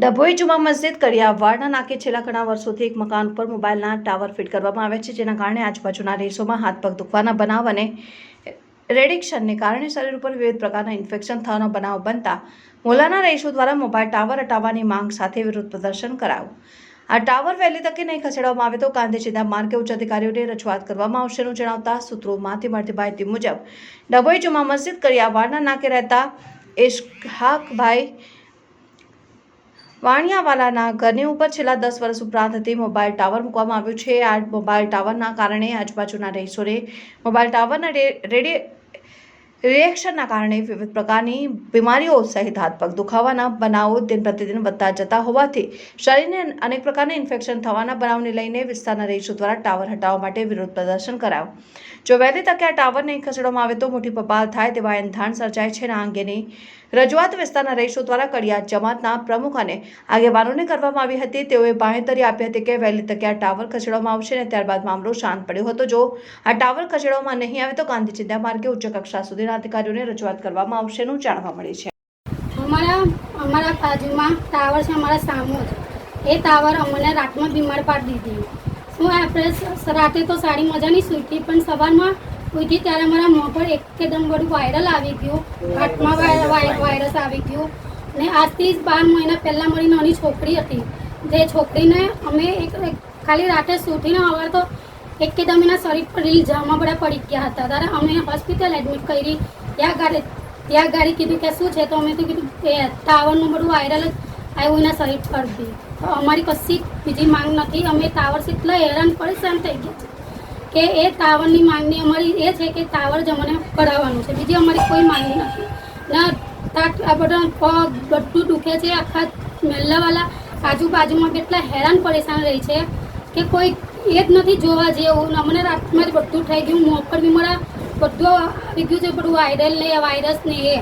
ડભોઈ જુમા મસ્જિદ કડિયાવાડના નાકે છેલ્લા ઘણા વર્ષોથી એક મકાન ઉપર મોબાઈલના ટાવર ફિટ કરવામાં આવ્યા છે, જેના કારણે આજુબાજુના રેસોમાં હાથ પગ દુખવાના બનાવ અને રેડિક્શનને કારણે શરીર ઉપર વિવિધ પ્રકારના ઇન્ફેક્શન થવાનો બનાવ બનતા મોલાના રહીશો દ્વારા મોબાઈલ ટાવર હટાવવાની માંગ સાથે વિરોધ પ્રદર્શન કરાયું. આ ટાવર વહેલી તકે નહીં ખસેડવામાં આવે તો ગાંધીજીના માર્ગે ઉચ્ચ અધિકારીઓને રજૂઆત કરવામાં આવશેનું જણાવતા સૂત્રોમાંથી મળતી માહિતી મુજબ, ડભોઈ જુમા મસ્જિદ કરિયાવાડના નાકે રહેતા ઇશ્કહાકભાઈ વાણિયાવાલાના ઘરની ઉપર છેલ્લા દસ વર્ષ ઉપરાંતથી મોબાઈલ ટાવર મૂકવામાં આવ્યું છે. આ મોબાઈલ ટાવરના કારણે આજુબાજુના રહીશોને મોબાઈલ ટાવરના રે- રેડિ રિએક્શનના કારણે વિવિધ પ્રકારની બીમારીઓ સહિત હાથ પગ દુખાવાના બનાવો દિન પ્રતિદિન વધતા જતા હોવાથી શરીરને અનેક પ્રકારના ઇન્ફેક્શન થવાના બનાવને લઈને વિસ્તારના રહીશો દ્વારા ટાવર હટાવવા માટે વિરોધ પ્રદર્શન કરાયું. જો વહેલી તકે આ નહીં ખસેડવામાં આવે તો મોટી બબાલ થાય તેવા એંધાણ સર્જાય છે. અને આ અંગેની રજૂઆત વિસ્તારના રહીશો દ્વારા કડિયાત જમાતના પ્રમુખ અને આગેવાનોને કરવામાં આવી હતી. તેઓએ બાંહેધરી આપી હતી કે વહેલી તકે આ ટાવર ખસેડવામાં આવશે અને ત્યારબાદ મામલો શાંત પડ્યો હતો. જો આ ટાવર ખસેડવામાં નહીં આવે તો ચિંતા માર્ગે ઉચ્ચ કક્ષા સુધીના અધિકારીઓને રજૂઆત કરવામાં આવશેનું જાણવા મળે છે. અમારા અમારા બાજુમાં ટાવર છે અમારા સામો જ. એ ટાવર અમને રાતમાં બીમાર પાડી દીધી. શું આપણે રાતે તો સારી મજાની સૂતી પણ સવારમાં ઉઠી ત્યારે મારા મોં પર એકદમ બધું વાયરલ આવી ગયું. હાથમાં વાય- વાય- વાયરસ આવી ગયું. ને આજથી જ બાર મહિના પહેલાં મારી નાની છોકરી હતી. જે છોકરીને અમે એક ખાલી રાતે સૂતીને હવે તો એકદમ એના શરીર પર રીલ જામા બધા પડી ગયા હતા. ત્યારે અમે હોસ્પિટલ એડમિટ કરી. ત્યાં ગાડી ત્યાં ગાડી કીધું કે શું છે તો અમે તો કીધું કે ટાવરનું બધું વાયરલ જ આવ્યું એના શરીર પર બી. તો અમારી કશી બીજી માંગ નથી. અમે ટાવરથી એટલા હેરાન પરેશાન થઈ ગયા છે કે એ ટાવરની માંગણી અમારી એ છે કે ટાવર જ અમને કરાવવાનું છે. બીજી અમારી કોઈ માંગણી નથી. ના, તા આ બધા પગ બધું દુખે છે. આખા મહેલાવાળા આજુબાજુમાં કેટલા હેરાન પરેશાન રહે છે. કે કોઈ એ જ નથી જોવા જેવું. અમને રાતમાં જ બધું થઈ ગયું. મોં પર બી મારા બધું આવી ગયું છે. બધું વાયરલ ને વાયરસ ને એ.